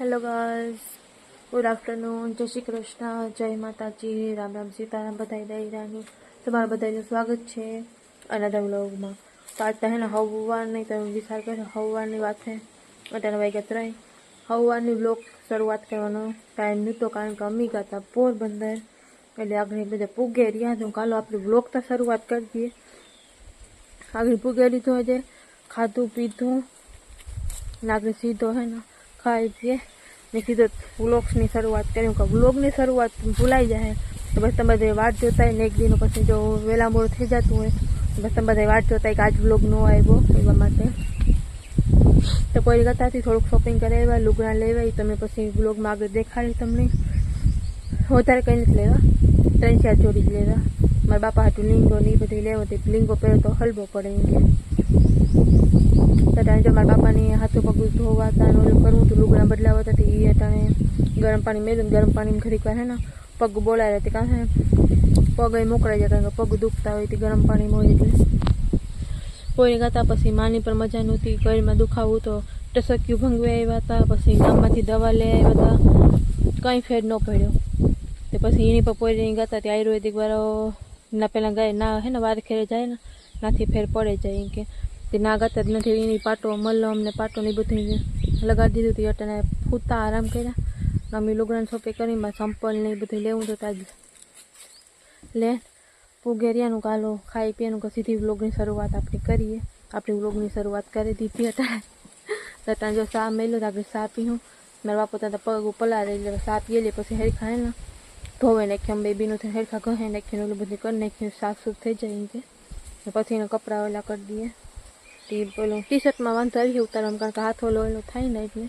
hello girls good afternoon जय श्री कृष्ण जय माता जी राम राम सीताराम बधाई दई रानी तुम्हारा बधाई स्वागत है अनादर ब्लॉग में तो आज तो है ना हवुवार नहीं तो विचार कर हवुवार की बात है अटैन भाई कहते रहे हवुवार शुरुआत करने टाइम नहीं तो कारण अम्मी गा था पोर एट आगे बजे पुगे रिया तो कल आप ब्लॉग तो शुरुआत कर दिए आगे पुगे लीधो आज खाधु पीधु नागरिक सीधो है ना આગે દેખી તો વ્લોગ્સ ની શરૂઆત કરી હું કે વ્લોગ ની શરૂઆત ભૂલાઈ જાય છે બસ તમારે વાત જો થાય ને એક દિન પછી જો વેલા મોર થઈ જાતું હોય બસ તમારે વાત જો થાય કે આજ વ્લોગ ન આઈ ગયો એવા માટે તો કોઈ ગાતા થી થોડું શોપિંગ કરાયા લુગણા લેવાઈ તમે પછી વ્લોગ માં આવી દેખાય તમે હોતારે કઈ ન લેવા તૈં છા ચોરી લેવા મારા બાપા હતા નીંગો ની બધી લેવા તો નીંગો પર તો હલબો પડે તદાન જો મમ્મા પપ્પા ની હાથ પગ ઉધોવાતા ઓઈલ કરું તો રૂગમ બદલાવતો તો ઈ એટલે ગરમ પાણી મેલું ગરમ પાણીમાં ખરીકવા હે ને પગ બોલાય રહેતી કાંસે પગ ગઈ મોકરા જાય તો પગ દુખતા હોય તો ગરમ પાણીમાં ઓઈલ કરી કોઈ ને કા તા પછી માની પર મજા ન હોતી કઈમાં દુખાવું તો ટસક્યુ ભંગવે આયાતા પછી ગામમાંથી દવા લઈ આયાતા કઈ ફેર નો પડ્યો તે પછી ઈ ની પર કોઈ ગાતા તે આયુર્વેદિક વારો ના પેલે ગાય ના હે ને વાર ખેરે જાય નાથી ફેર પડે જાય કે नागा तद नहीं पाटो मल लो अमने पाटो नहीं बुध लगा दीद थी अटने तो फूता आराम कर अम्मी लुगण छोपे कर संपल नहीं बुध लेव ले पुगेरिया गालो खाई पी सीधी लोगनी शुरुआत अपनी करिए अपनी लोगनी शुरुआत कर दी थी अटारे तो अटा जो साह लो तो आप साफ पी हूँ मेरे बापू तक पग पला रही पी पीए पे हेरी खाए ना कि नाखे बेबी ना गए ना नाखी बुध कर नाखी साफ सूफ थी जाए पीने तो कपड़ा वेला कर दिए टी बोलो टी शर्ट में बांधो अभी उतार अमकार हाथ हो लोलो थी ना इतने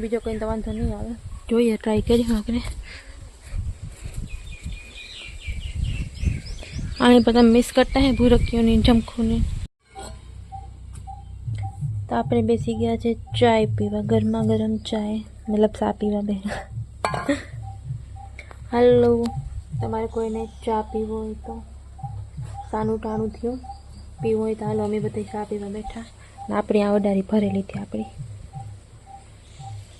बीजों कहीं तो बांधो नहीं आए जो ये ट्राई कर आने बदा मिस करता है भू ने झमकू ने तो आप बेसी गया चाय पीवा गरमा गरम चाय मतलब सा पीवा बहना हेलो तुम्हारे कोई ने चा पीव तो सानू टाणू थियो પીવું હોય તો હાલો અમે બધા ચા પીવા બેઠા ને આપણી આ અડારી ભરેલી હતી આપણી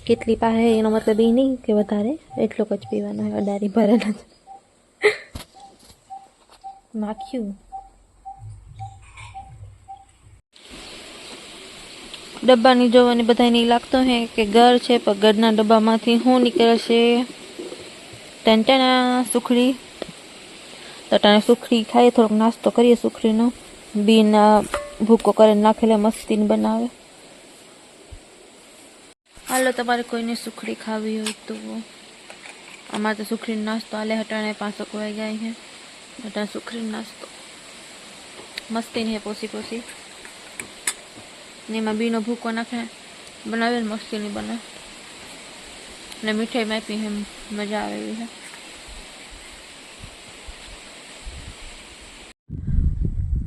કેટલી પાસે એનો મતલબ એ નહીં કે વધારે એટલો જ પીવાનો હોય અડારી ભરેલા છે નાખ્યું ડબ્બાની જોવાની બધાને લાગતો હે કે ઘર છે પણ ઘરના ડબ્બામાંથી શું નીકળે છે ટન સુખડી તો તને સુખડી ખાઈએ થોડોક નાસ્તો કરીએ સુખડીનો बिना भूको कर नाखेले मस्ती बनावे हलो तेरे कोई ने सुखड़ी खावी हो तो वो अमर तो सुखड़ी नास्तो आले हटाने पास को आ गए हैं हटा सुखड़ी नास्तो मस्ती है पोसी पोसी नहीं मैं बीनो भूको ना खाए बनावे मस्ती नहीं बना ने मिठाई मैं पी है मजा आ रही है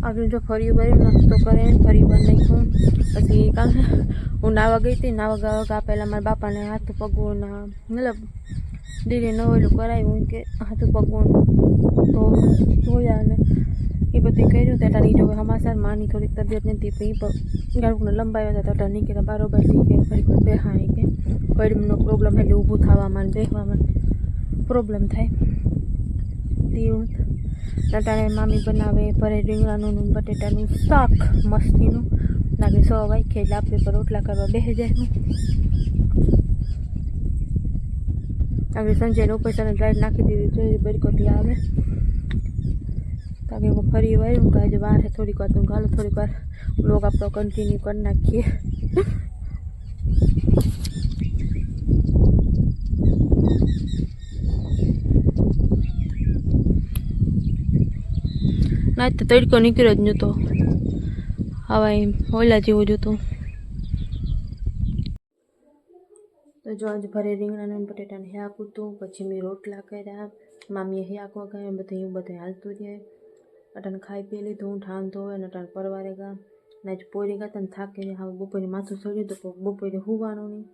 अपने जो फरी उभरी मस्त करें फरी बन नहीं हूँ पी कूना गई थी ना वगा वगा मैं बापा ने हाथ पगड़ना मतलब दीदी ने वेलू कराई हाथ पगड़ तो तो यार ये बता कह रही तेटा नहीं जो हमारे साथ मानी थोड़ी तबियत नहीं थी पी पर घर लंबा होता था टर्निंग के बारो बार ठीक है फरी को बेहाई के फरी मनो प्रॉब्लम है लोग थे प्रॉब्लम थे નટાણે મામી બનાવે ભરે રીંગણાનું બટેટાનું શાક મસ્તીનું નાખી સો વાઈખે એટલે આપણે પર રોટલા કરવા બેસી જાય આપણે સંજય ઓપરેશન ડ્રાઈવ નાખી દીધી જોઈએ બરકોટલા આવે કારણ કે ફરી વાર હું કાજે બહાર થોડીક વાર તું ગાલો થોડીક વાર બ્લોગ આપણો કન્ટિન્યુ કરી નાખીએ ત તો તડકો નિકર જ નતો આવા એ ઓલા જેવો જ હતો તો જો આજ ભરે રીંગણ અને બટેટા અને હે આકુ તો પછી મે રોટલા કરી આમ મામી હે આકો ગાય એમ બત્યું બત્યા આજ તો જે અટન ખાઈ પેલે ધૂં ઠાંં ધો એ નટન પરવા રેગા ને જ પોળી કા તન થાકે હાવ બુપોની માથું છોડી તો બુપોરે હુવાનો ની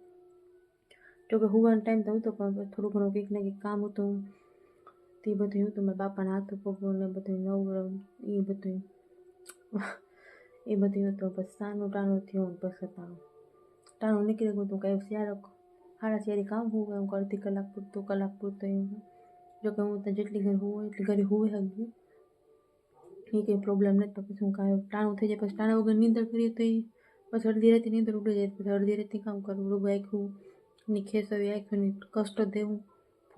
તો કે હુવાન ટાઈમ તો તો થોડું ઘણો કેક ને કે કામ હતું તે બધું તો મારા બાપાના હાથ પગોને બધું નવરમ એ બધું એ બધું હતું પછી સાનું ટાણું થયું પછી તાણું ટાણું નીકળી ગયું હતું કાંઈ ક્યારેક સાડા ચારે કામ હું એમ અડધી કલાક પૂરતું કલાક પૂરતું એમ જોકે હું ત્યાં જેટલી ઘરે હોઉં એટલી ઘરે હોઈ શકું એ કંઈ પ્રોબ્લેમ નથી તો પછી હું કાંઈ ટાણું થઈ જાય પછી ટાણા વગર નીંદર કરીએ તો એ પછી અડધી રાતે નીંદર ઉડી જાય પછી અડધી રાતે કામ કરવું રૂબ આખું ની ખેસવી આખું કષ્ટ દેવું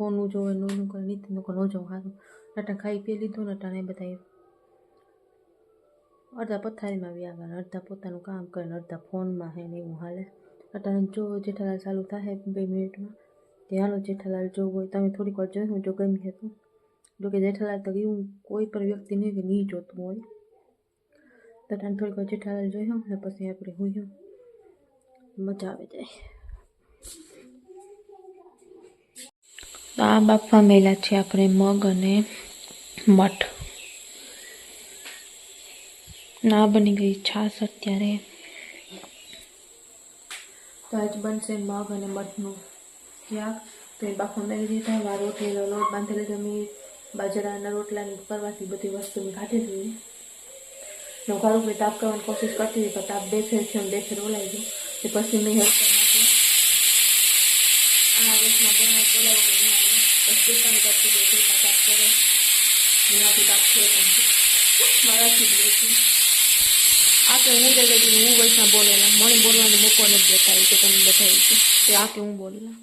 फोन जो नू नू कर नहीं तेरे को नू जो हाँ नटा खाई पी ली तो नटा ने बताई और दा पत्थरी में भी आ गया नटा पत्थर नू काम कर नटा फोन में है नहीं वहाँ ले नटा ने जो जेठालाल सालू था है बे मिनट में ध्यान हो जेठालाल जो वो तो थोड़ी कॉल जो जो गई है तो जो कि जेठालाल तक हूँ कोई पर व्यक्ति नहीं कि नहीं जो तू हो थोड़ी कॉल जेठालाल जो है पसी आप हुई हूँ मजा आ जाए આ બાપવા મેલા છે આપણે મગ અને મઠ ના બની ગઈ છાશ અત્યારે તો આજ બનશે મગ અને મઠનું ક્યાંક તો એ બાફવા મેળવી દીધા વા રોટલીનો લોટ બાંધી લીધો મેં બાજરાના રોટલાની કરવાથી બધી વસ્તુ મેં કાઢી દીધી ને ઘરું તાપ કરવાની કોશિશ કરતી હતી પણ તાપ બેસે ફેર છે બે ફેર ઓલાઈ ગયું તે પછી મેં સમાવેશમાં પણ બોલાવો કે અહીંયા પ્રસ્તુતન કરતી બેઠી પાછા કરે એનાથી કાપ છે મારાથી જ બેઠી આ કે હું રહેતી હું વૈષ્ણવ બોલેલા મને બોલવાનો મોકો નથી દેતા એ કે તમે બધા કે આ કે હું બોલેલા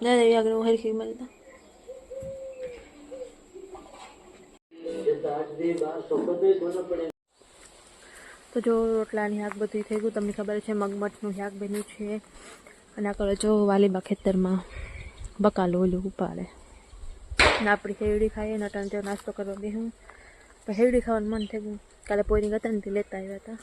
Ne debía que una mujer que તો જો રોટલાની શાક બધું થઈ ગયું તમને ખબર છે મગમઠનું શાક બન્યું છે અને આ કરો જો વાલીબા ખેતરમાં બકાલો ઓલું ઉપાડે આપણી હેવડી ખાઈએ નટણ જો નાસ્તો કરવા બેહું પણ હેવડી ખાવાનું મન થઈ ગયું કાલે પોઈની નથી લેતા આવ્યા હતા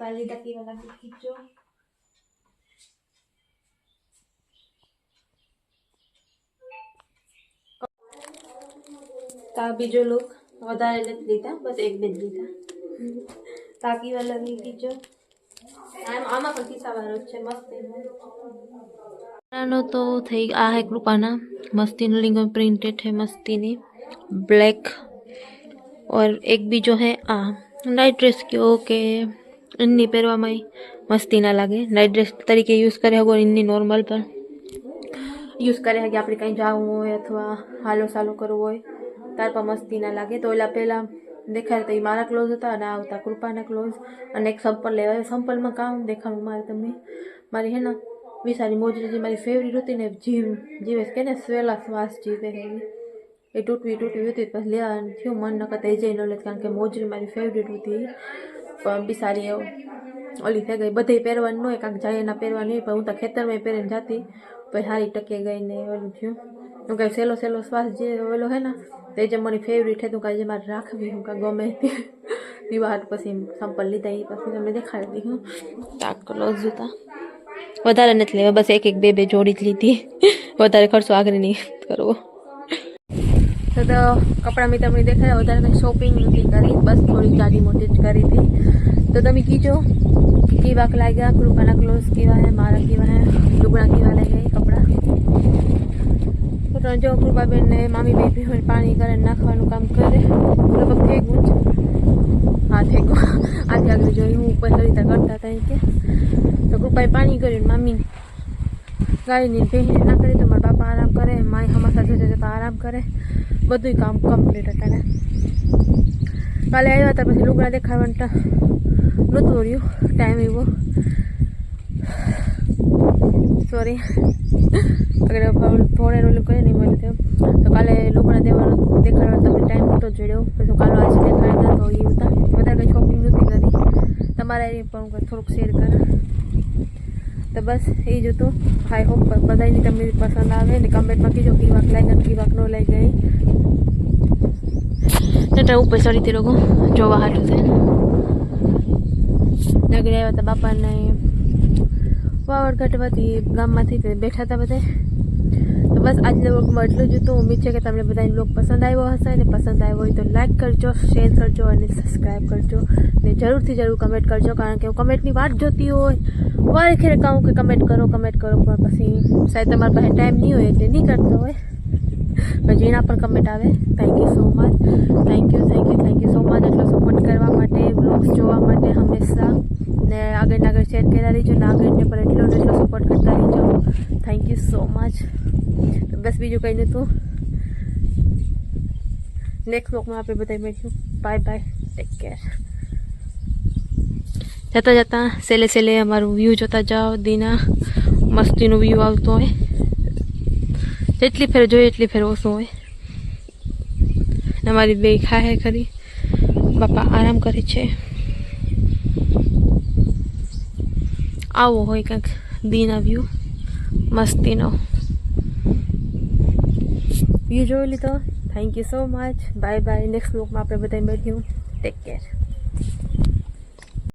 ताकी वाला भी किचो का बिजोलुक વધારે নে লিতা બસ એક બે જ લીતા टाकी वाला ની કીચો આઈ એમ આ મંકી સાવાર છે મસ્તીનો નાનો તો થઈ આ હે કૃપાના મસ્તીનો લિંગ પર પ્રિન્ટેડ હે મસ્તીની બ્લેક ઓર એક બી જો હે નાઈટ ડ્રેસ કે ઓકે इन्नी पहरवा में मस्ती ना लगे नाइट ड्रेस तरीके यूज करे हो इन्नी नॉर्मल पर यूज करे कि आप कहीं जाऊँ हो अथवा हालो सालो करव हो तार पर मस्ती ना लगे तो ओला पहला देखा तो मार क्लॉज था ना आता कृपा ना क्लॉज और एक सम्पल ले सम्पल में काम देखा मार तब मारी है ना विशाली मोजरी जी मेरी फेवरेट होती ने जीव जीवे के ना सवेला श्वास जीव है ये तूटवी तूटवी होती ले थी मन न कहते जय नौले कारण के मोजरी मेरी फेवरेट होती बी सारी है ओली थे गई बधे पेहरवा न एक आंक जाए पेहरवा नहीं हूँ तो खेतर में पेहरे जाती पी सारी टके गई ने ओलू थी तू कहीं सहलो सहलो श्वास जे है ना तो मेरी फेवरेट है तू कहीं मार राख भी हूँ कहीं गमे विवाह पी संपल लीधा ही पी मैं देखा दी हूँ टाक लो जूता वारे नहीं बस एक एक बे बे जोड़ी ली थी वारे खर्चो आगरी नहीं करो તો કપડા મીતા મેં દેખાયા વધારે કઈ શોપિંગ નથી કરી બસ થોડી જાડી મોટી જ કરી થી તો તમે કીજો કી વાક લાયગા કૃપાના ક્લોથસ કી વાહ માલકી વાહ કૃપાકી વાલે હે કપડા તો રંજો ઉપર બાબે ને મામી બી પે પાણી કરે ને નાખવાનું કામ કરે તો બખે ગુંચ હાથ હે ગુ આ જગ જોઈ હું ઉપર લઈતા કરતા તૈ કે તો કુપાય પાણી કરી ને મામી ને જાય ની પે હે ના કરી તો માર બાપા કામ કરે માય હમસા જે જે તાર આરામ કરે બધું કામ કમ્પ્લીટ હતા ને કાલે આવ્યા હતા પછી લુગડા દેખાડવાનું નહોતું રહ્યું ટાઈમ એવો સોરી આગળ ભોળે રોલું કરી નહીં મળ્યું તેમ તો કાલે લુગડા દેવાનો દેખાડવાનો તમે ટાઈમ નહોતો જોડ્યો પછી કાલે આજે દેખાડતા તો એ બધા વધારે કંઈ શોપિંગ નથી કરી તમારે પણ થોડુંક શેર કરે તો બસ એ જ હતું આઈ હોપ બધાની તમને પસંદ આવે ને કમેન્ટમાં કીજો કી વાક લઈ ગઈ કી વાક નો લઈ ગઈ ટાટા ઉપર ચડી તે લોકો જોવા હારું છે નગરે આવ્યા હતા બાપાને વાવડ ઘટવાથી ગામમાંથી બેઠા હતા બધા બસ આજના વ્લોગમાં એટલું જ હતું ઉમ્મીદ છે કે તમને બધાને વ્લોગ પસંદ આવ્યો હશે અને પસંદ આવ્યો હોય તો લાઇક કરજો શેર કરજો અને સબસ્ક્રાઈબ કરજો ને જરૂરથી જરૂર કમેન્ટ કરજો કારણ કે હું કમેન્ટની વાત જોતી હોય વારે ખેર કહું કે કમેન્ટ કરો કમેન્ટ કરો પણ પછી સાહેબ તમારા પાસે ટાઈમ નહીં હોય એટલે નહીં કરતો હોય પછી એના પણ કમેન્ટ આવે thank you so much thank you thank you thank you so much એટલો સપોર્ટ કરવા માટે બ્લોગ્સ જોવા માટે હંમેશા ને આગળ આગળ શેર કર્યા રહીજો ને આગળને પણ એટલો એટલો સપોર્ટ કરતા રહીજો થેન્ક યુ સો મચ તો બસ બીજું કંઈ નહોતું નેક્સ્ટ બ્લોકમાં આપણે બધા મળીશું બાય બાય ટેક કેર જતાં જતાં સેલે સેલે અમારું વ્યૂ જોતા જાઓ દીના મસ્તીનું વ્યૂ આવતો હોય જેટલી ફેર જોઈએ એટલી ફેર ઓછું હોય અમારી બે ખાહે ખરી બાપા આરામ કરે છે આવો હોય કંઈક દીના વ્યૂ મસ્તીનો વ્યૂ જોઈ લીધો thank you so much bye bye next બ્લોગમાં આપણે બધાને મળ્યું ટેક કેર